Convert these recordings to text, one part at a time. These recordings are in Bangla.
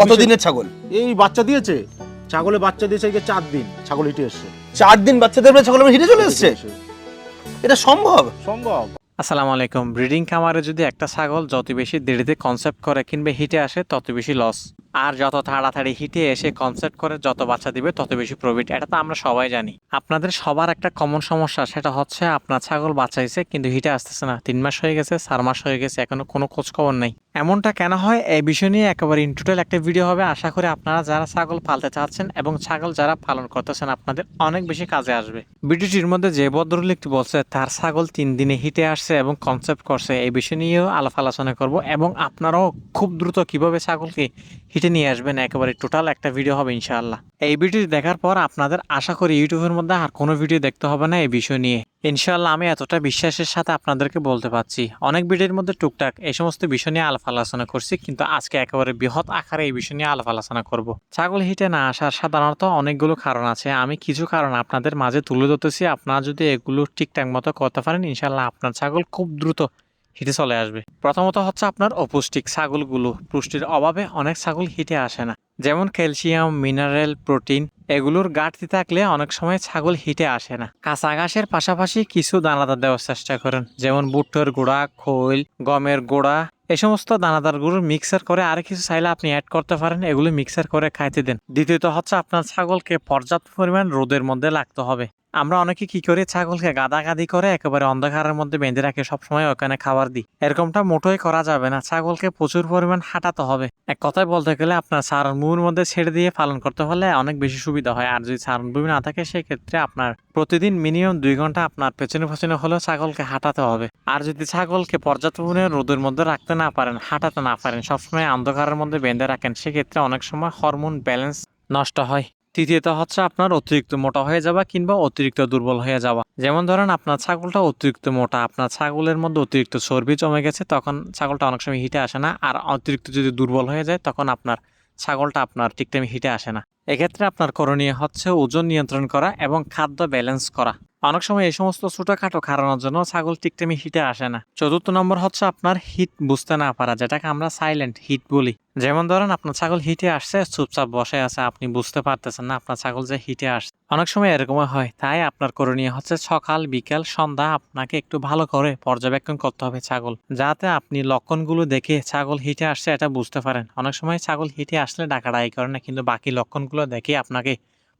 কতদিনের ছাগল? এই বাচ্চা দিয়েছে? ছাগলে বাচ্চা দিয়েছে এই চার দিন। ছাগল হিটে এসছে। চার দিন বাচ্চাদের পরে ছাগল হিটে চলে এসছে? এটা সম্ভব? সম্ভব। আসসালামু আলাইকুম। ব্রিডিং খামারে যদি একটা ছাগল যত বেশি দেরিতে কনসেপ্ট করে কিংবা হিটে আসে তত বেশি লস আর যত তাড়াতাড়ি হিটে এসে কনসেপ্ট করে যত বাচ্চা দিবে তত বেশি প্রফিট এটা তো আমরা সবাই জানি। আপনাদের সবার একটা কমন সমস্যা সেটা হচ্ছে আপনার ছাগল বাচ্চাইছে কিন্তু হিটে আসতেছে না। তিন মাস হয়ে গেছে চার মাস হয়ে গেছে এখনও কোনো খোঁজ খবর নেই। এমনটা কেন হয়? এই বিষয় নিয়ে একেবারে ইন টোটাল একটা ভিডিও হবে। আশা করি আপনারা যারা ছাগল পালতে চাচ্ছেন এবং ছাগল যারা পালন করতেছেন, আপনাদের অনেক বেশি কাজে আসবে। ভিডিওটির মধ্যে যে ভদ্রলোকটি বলছে, তার ছাগল তিন দিনে হিটে আসছে এবং কনসেপ্ট করছে। এই বিষয় নিয়েও আলাপ আলোচনা করব এবং আপনারাও খুব দ্রুত কীভাবে ছাগলকে হিটে নিয়ে আসবেন, একেবারে টোটাল একটা ভিডিও হবে ইনশাআল্লাহ। এই ভিডিওটি দেখার পর আপনাদের আশা করি ইউটিউবের মধ্যে আর কোনো ভিডিও দেখতে হবে না এই বিষয় নিয়ে। ইনশাআল্লাহ আমি এতটা বিশ্বাসের সাথে আপনাদেরকে বলতে পারছি। অনেক ভিডিওর মধ্যে টুকটাক এই সমস্ত বিষয় নিয়ে আলাপ আলোচনা করছি, কিন্তু আজকে একেবারে বৃহৎ আকারে এই বিষয় নিয়ে আলাপ আলোচনা করব। ছাগল হিটে না আসার সাধারণত অনেকগুলো কারণ আছে। আমি কিছু কারণ আপনাদের মাঝে তুলে ধরতেছি। আপনারা যদি এগুলো ঠিকঠাক মতো করতে পারেন ইনশাল্লাহ আপনার ছাগল খুব দ্রুত হিটে চলে আসবে। প্রথমত হচ্ছে আপনার অপুষ্টিক ছাগলগুলো। পুষ্টির অভাবে অনেক ছাগল হিটে আসে না। যেমন ক্যালসিয়াম, মিনারেল, প্রোটিন এগুলোর ঘাটতি থাকলে অনেক সময় ছাগল হিটে আসে না। কাঁচা ঘাসের পাশাপাশি কিছু দানাদার দেওয়ার চেষ্টা করেন, যেমন বুট্টোর গুঁড়া, খৈল, গমের গুঁড়া। এই সমস্ত দানাদার গুঁড়ো মিক্সার করে আর কিছু চাইলে আপনি অ্যাড করতে পারেন, এগুলো মিক্সার করে খাইতে দেন। দ্বিতীয়ত হচ্ছে আপনার ছাগলকে পর্যাপ্ত পরিমাণ রোদের মধ্যে লাগতে হবে। আমরা অনেকে কি করি? ছাগলকে গাদাগাদি করে একেবারে অন্ধকারের মধ্যে বেঁধে রাখে, সবসময় ওখানে খাবার দিই। এরকমটা মোটোই করা যাবে না। ছাগলকে প্রচুর পরিমাণ হাঁটাতে হবে। এক কথায় বলতে গেলে আপনার সারণ ভূমির মধ্যে ছেড়ে দিয়ে পালন করতে হলে অনেক বেশি সুবিধা হয়। আর যদি সারণ ভূমি না থাকে, সেক্ষেত্রে আপনার প্রতিদিন মিনিমাম দুই ঘণ্টা আপনার পেছনে পেছনে হলেও ছাগলকে হাঁটাতে হবে। আর যদি ছাগলকে পর্যাপ্ত পরিমাণে রোদের মধ্যে রাখতে না পারেন, হাঁটাতে না পারেন, সবসময় অন্ধকারের মধ্যে বেঁধে রাখেন, সেক্ষেত্রে অনেক সময় হরমোন ব্যালেন্স নষ্ট হয়। তৃতীয়ত হচ্ছে আপনার অতিরিক্ত মোটা হয়ে যাওয়া কিংবা অতিরিক্ত দুর্বল হয়ে যাওয়া। যেমন ধরেন আপনার ছাগলটা অতিরিক্ত মোটা, আপনার ছাগলের মধ্যে অতিরিক্ত চর্বি জমে গেছে, তখন ছাগলটা অনেক সময় হিটে আসে না। আর অতিরিক্ত যদি দুর্বল হয়ে যায়, তখন আপনার ছাগলটা আপনার ঠিক টাইমে হিটে আসে না। এক্ষেত্রে আপনার করণীয় হচ্ছে ওজন নিয়ন্ত্রণ করা এবং খাদ্য ব্যালেন্স করা। অনেক সময় এই সমস্ত ছোটখাটো কারণের জন্য ছাগল ঠিক টাইমে হিটে আসে না। চতুর্থ নম্বর হচ্ছে আপনার হিট বুঝতে না পারা, যেটাকে আমরা সাইলেন্ট হিট বলি। যেমন ধরেন আপনার ছাগল হিটে আসছে, চুপচাপ বসে আছে, আপনি বুঝতে পারতেছেন না আপনার ছাগল যে হিটে আসছে। অনেক সময় এরকম হয়, তাই আপনার করণীয় হচ্ছে সকাল, বিকেল, সন্ধ্যা আপনাকে একটু ভালো করে পর্যবেক্ষণ করতে হবে ছাগল, যাতে আপনি লক্ষণগুলো দেখে ছাগল হিটে আসছে এটা বুঝতে পারেন। অনেক সময় ছাগল হিটে আসলে ডাকাডাকি করে না, কিন্তু বাকি লক্ষণগুলো দেখে আপনাকে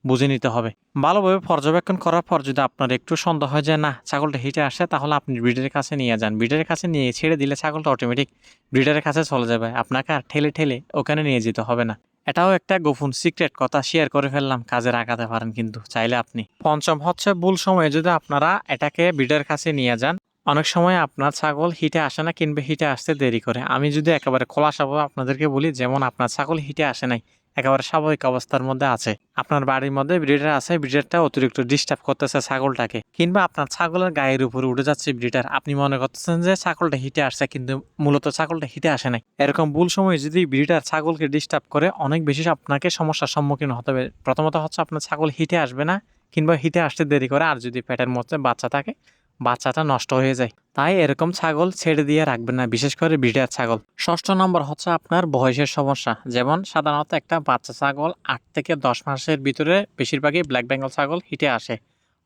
বুঝে নিতে হবে। ভালোভাবে পর্যবেক্ষণ করার পর যদি আপনার একটু সন্দেহ হয় যে, না, ছাগলটা হিটে আসে, তাহলে আপনি ব্রিডের কাছে নিয়ে যান। ব্রিডের কাছে নিয়ে ছেড়ে দিলে ছাগলটা অটোমেটিক ব্রিডারের কাছে চলে যাবে। আপনাকে আর ঠেলে ঠেলে ওখানে নিয়ে যেতে হবে না। এটাও একটা গোপন সিক্রেট কথা শেয়ার করে ফেললাম, কাজে রাখাতে পারেন কিন্তু। চাইলে আপনি পঞ্চম হচ্ছে ভুল সময়ে যদি আপনারা এটাকে ব্রিডের কাছে নিয়ে যান, অনেক সময় আপনার ছাগল হিটে আসে না কিংবা হিটে আসতে দেরি করে। আমি যদি একেবারে খোলাসাবো আপনাদেরকে বলি, যেমন আপনার ছাগল হিটে আসে নাই একেবারে স্বাভাবিক অবস্থার মধ্যে আছে। আপনার বাড়ির মধ্যে ব্রিডার আছে, ব্রিডারটা অতিরিক্ত ডিস্টার্ব করতেছে ছাগলটাকে। কিংবা আপনার ছাগলের গায়ের উপরে উঠে যাচ্ছে ব্রিডার। আপনি মনে করতেছেন যে ছাগলটা হিটে আসছে, কিন্তু মূলত ছাগলটা হিটে আসে নাই। এরকম ভুল সময়ে যদি ব্রিডার ছাগলকে ডিস্টার্ব করে, অনেক বেশি আপনাকে সমস্যার সম্মুখীন হতে হবে। প্রথমত হচ্ছে আপনার ছাগল হিটে আসবে না, কিংবা হিটে আসতে দেরি করে, আর যদি পেটের মধ্যে বাচ্চা থাকে বাচ্চাটা নষ্ট হয়ে যায়। তাই এরকম ছাগল ছেড়ে দিয়ে রাখবেন না, বিশেষ করে ব্রিডার ছাগল। ষষ্ঠ নম্বর হচ্ছে আপনার বয়সের সমস্যা। যেমন সাধারণত একটা বাচ্চা ছাগল আট থেকে দশ মাসের ভিতরে বেশিরভাগই ব্ল্যাক বেঙ্গল ছাগল হিটে আসে।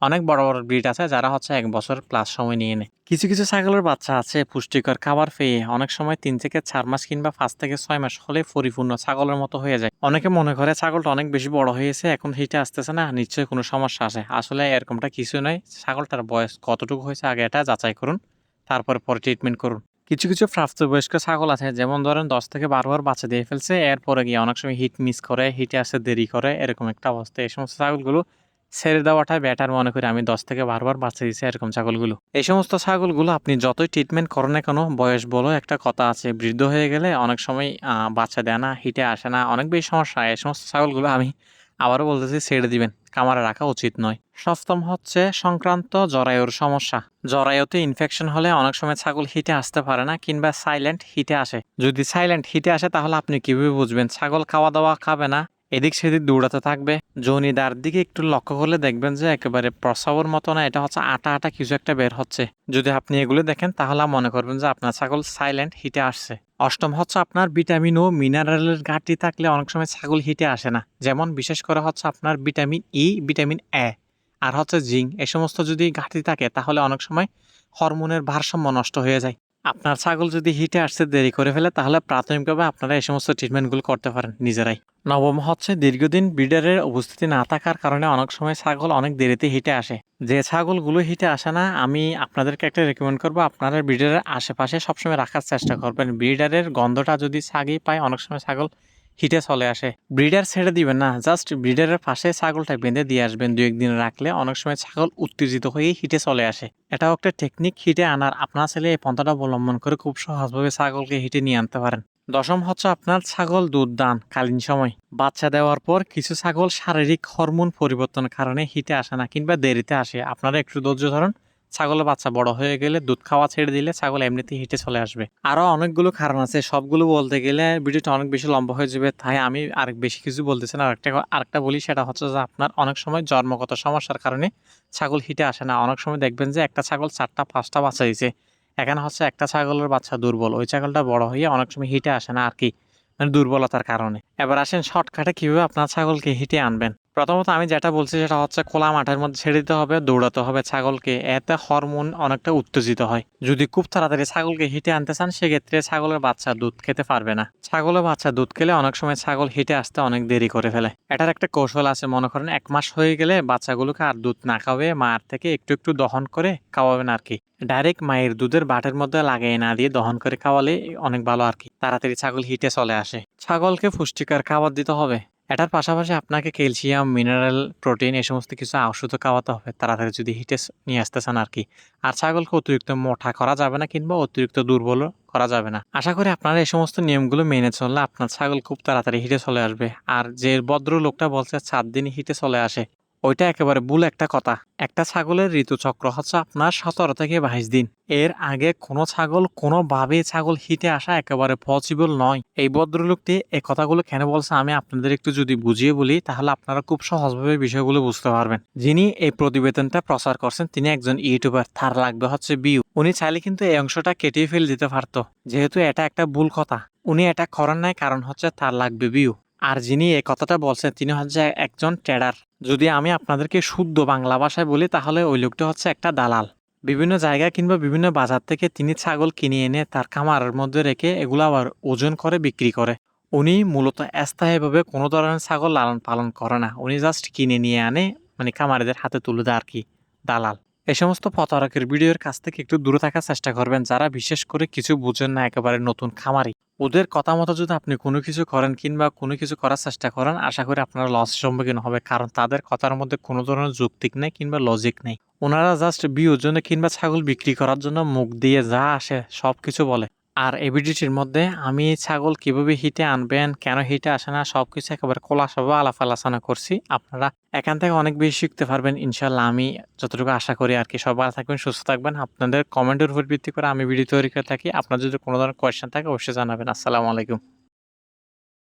অনেক বড় বড় ব্রিড আছে যারা হচ্ছে এক বছর প্লাস সময় নিয়ে নেয়। কিছু কিছু ছাগলের বাচ্চা আছে, পুষ্টিকর খাবার পেয়ে অনেক সময় তিন থেকে চার মাস কিংবা পাঁচ থেকে ছয় মাস হলে পরিপূর্ণ ছাগলের মতো হয়ে যায়। অনেকে মনে করে ছাগলটা অনেক বেশি বড় হয়েছে, এখন হিটে আসতেছে না, নিশ্চয়ই কোনো সমস্যা আছে। আসলে এরকমটা কিছু নয় ছাগলটার বয়স কতটুকু হয়েছে আগে এটা যাচাই করুন, তারপর পরে ট্রিটমেন্ট করুন। কিছু কিছু প্রাপ্তবয়স্ক ছাগল আছে, যেমন ধরেন দশ থেকে বারো বার বাচ্চা দিয়ে ফেলছে, এরপরে গিয়ে অনেক সময় হিট মিস করে, হিটে আসতে দেরি করে, এরকম একটা অবস্থা। এই সমস্ত ছাগলগুলো ছেড়ে দেওয়াটাই বেটার মনে করি। আমি দশ থেকে বারবার বাচ্চা দিয়েছি এরকম ছাগলগুলো। এই সমস্ত ছাগলগুলো আপনি যতই ট্রিটমেন্ট করেন না কেন, বয়স বলো, একটা কথা আছে, বৃদ্ধ হয়ে গেলে অনেক সময় বাচ্চা দেয় না হিটে আসে না, অনেক বেশি সমস্যা। এই সমস্ত ছাগলগুলো আমি আবারও বলতেছি, ছেড়ে দিবেন। কামারে রাখা উচিত নয়। সপ্তম হচ্ছে সংক্রান্ত জরায়ুর সমস্যা। জরায়ুতে ইনফেকশন হলে অনেক সময় ছাগল হিটে আসতে পারে না কিংবা সাইলেন্ট হিটে আসে। যদি সাইলেন্ট হিটে আসে তাহলে আপনি কীভাবে বুঝবেন? ছাগল খাওয়া দাওয়া খাবে না এদিক সেদিক দৌড়াতে থাকবে। জনিদার দিকে একটু লক্ষ্য করলে দেখবেন যে একেবারে প্রসাবর মতো না, এটা হচ্ছে আটা আটা কিছু একটা বের হচ্ছে। যদি আপনি এগুলো দেখেন, তাহলে মনে করবেন যে আপনার ছাগল সাইলেন্ট হিটে আসছে। অষ্টম হচ্ছে আপনার ভিটামিন ও মিনারেলের ঘাটতি থাকলে অনেক সময় ছাগল হিটে আসে না। যেমন বিশেষ করে হচ্ছে আপনার ভিটামিন ই ভিটামিন এ আর হচ্ছে জিঙ্ক। এ সমস্ত যদি ঘাটতি থাকে, তাহলে অনেক সময় হরমোনের ভারসাম্য নষ্ট হয়ে যায়। আপনার ছাগল যদি হিটে আসতে দেরি করে ফেলে, তাহলে প্রাথমিকভাবে আপনারা এই সমস্ত ট্রিটমেন্টগুলো করতে পারেন নিজেরাই। নবম হচ্ছে দীর্ঘদিন ব্রিডারের উপস্থিতি না থাকার কারণে অনেক সময় ছাগল অনেক দেরিতে হিটে আসে। যে ছাগলগুলো হিটে আসে না, আমি আপনাদেরকে একটা রেকমেন্ড করব, আপনারা ব্রিডারের আশেপাশে সবসময় রাখার চেষ্টা করবেন। ব্রিডারের গন্ধটা যদি ছাগি পায়, অনেক সময় ছাগল হিটে চলে আসে। ব্রিডার ছেড়ে দিবেন না, জাস্ট ব্রিডারের পাশে ছাগলটা বেঁধে দিয়ে আসবেন দু একদিন রাখলে অনেক সময় ছাগল উত্তেজিত হয়ে হিটে চলে আসে। এটাও একটা টেকনিক হিটে আনার। আপনার ছেলে এই পন্থাটা অবলম্বন করে খুব সহজভাবে ছাগলকে হিটে নিয়ে আনতে পারেন। দশম হচ্ছে আপনার ছাগল দুধ দান, কালীন সময়। বাচ্চা দেওয়ার পর কিছু ছাগল শারীরিক হরমোন পরিবর্তনের কারণে হিটে আসে না কিংবা দেরিতে আসে। আপনারা একটু ধৈর্য ধরুন। ছাগলের বাচ্চা বড় হয়ে গেলে দুধ খাওয়া ছেড়ে দিলে ছাগল এমনিতেই হিটে চলে আসবে। আরও অনেকগুলো কারণ আছে, সবগুলো বলতে গেলে ভিডিওটা অনেক বেশি লম্বা হয়ে যাবে, তাই আমি আরেক বেশি কিছু বলতেছি না। আরেকটা আরেকটা বলি, সেটা হচ্ছে যে আপনার অনেক সময় জন্মগত সমস্যার কারণে ছাগল হিটে আসে না। অনেক সময় দেখবেন যে একটা ছাগল চারটা, পাঁচটা বাচ্চা দিয়েছে। এখানে হচ্ছে একটা ছাগলের বাচ্চা দুর্বল, ওই ছাগলটা বড় হয়ে অনেক সময় হিটে আসে না আর কি মানে দুর্বলতার কারণে। এবার আসেন শর্টকাটে কীভাবে আপনার ছাগলকে হিটে আনবেন। প্রথমত আমি যেটা বলছি সেটা হচ্ছে খোলা মাঠের মধ্যে ছেড়ে দিতে হবে, দৌড়াতে হবে ছাগলকে। এতে হরমোন অনেকটা উত্তেজিত হয়। যদি খুব তাড়াতাড়ি ছাগলকে হিটে আনতে চান, সেক্ষেত্রে ছাগলের বাচ্চা দুধ খেতে পারবে না। ছাগলের বাচ্চা দুধ খেলে অনেক সময় ছাগল হিটে আসতে অনেক দেরি করে ফেলে। এটার একটা কৌশল আছে, মনে করেন এক মাস হয়ে গেলে বাচ্চাগুলোকে আর দুধ না খাওয়ে মার থেকে একটু একটু দহন করে খাওয়াবেন আর কি। ডাইরেক্ট মায়ের দুধের বাটের মধ্যে লাগিয়ে না দিয়ে দহন করে খাওয়ালে অনেক ভালো আর কি। তাড়াতাড়ি ছাগল হিটে চলে আসে। ছাগলকে পুষ্টিকর খাবার দিতে হবে। এটার পাশাপাশি আপনাকে ক্যালসিয়াম, মিনারেল, প্রোটিন এই সমস্ত কিছু ওষুধও খাওয়াতে হবে, তাড়াতাড়ি যদি হিটে নিয়ে আসতে চান আর কি। আর ছাগলকে অতিরিক্ত মোটা করা যাবে না কিংবা অতিরিক্ত দুর্বল করা যাবে না। আশা করি আপনারা এই সমস্ত নিয়মগুলো মেনে চললে আপনার ছাগল খুব তাড়াতাড়ি হিটে চলে আসবে। আর যে ভদ্র লোকটা বলছে, সাত দিন হিটে চলে আসে। ওইটা একেবারে ভুল একটা কথা। একটা ছাগলের ঋতুচক্র হচ্ছে আপনার সতেরো থেকে বাইশ দিন। এর আগে কোনো ছাগল কোনোভাবে ছাগল হিটে আসা একেবারে পসিবল নয়। এই ভদ্রলোকটি এই কথাগুলো কেন বলছে আমি আপনাদের একটু যদি বুঝিয়ে বলি, তাহলে আপনারা খুব সহজভাবে বিষয়গুলো বুঝতে পারবেন। যিনি এই প্রতিবেদনটা প্রচার করছেন, তিনি একজন ইউটিউবার, তার লাগবে হচ্ছে বিউ উনি চাইলে কিন্তু এই অংশটা কেটে ফেলে দিতে পারতো। যেহেতু এটা একটা ভুল কথা। উনি এটা করেন নাই, কারণ হচ্ছে তার লাগবে বিউ আর যিনি এই কথাটা বলছেন, তিনি হচ্ছে একজন ট্রেডার যদি আমি আপনাদেরকে শুদ্ধ বাংলা ভাষায় বলি, তাহলে ওই লোকটা হচ্ছে একটা দালাল। বিভিন্ন জায়গা কিংবা বিভিন্ন বাজার থেকে তিনি ছাগল কিনে এনে তার খামারের মধ্যে রেখে এগুলো আবার ওজন করে, বিক্রি করে। উনি মূলত স্থায়ীভাবে কোনো ধরনের ছাগল লালন পালন করে না। উনি জাস্ট কিনে নিয়ে আনে মানে খামারিদের হাতে তুলে দেয় আর কি, দালাল। এই সমস্ত প্রতারকের ভিডিওর কাছ থেকে একটু দূরে থাকার চেষ্টা করবেন, যারা বিশেষ করে কিছু বুঝেন না একেবারে নতুন খামারি। ওদের কথা মতো যদি আপনি কোনো কিছু করেন কিংবা কোনো কিছু করার চেষ্টা করেন, আশা করি আপনারা লসের সম্মুখীন হবে, কারণ তাদের কথার মধ্যে কোনো ধরনের যৌক্তিক নেই কিংবা লজিক নেই। ওনারা জাস্ট বিয়ের জন্য কিংবা ছাগল বিক্রি করার জন্য মুখ দিয়ে যা আসে সব কিছু বলে। আর এই ভিডিওটির মধ্যে আমি ছাগল কীভাবে হিটে আনবেন, কেন হিটে আসে না সব কিছু একেবারে খোলাসাভাবে আলাপ আলোচনা করছি। আপনারা এখান থেকে অনেক বেশি শিখতে পারবেন ইনশাল্লাহ আমি যতটুকু আশা করি আর কি। সব ভালো থাকবেন, সুস্থ থাকবেন। আপনাদের কমেন্টের উপর ভিত্তি করে আমি ভিডিও তৈরি করে থাকি। আপনার যদি কোনো ধরনের কোয়েশ্চেন থাকে, অবশ্যই জানাবেন। আসসালামু আলাইকুম।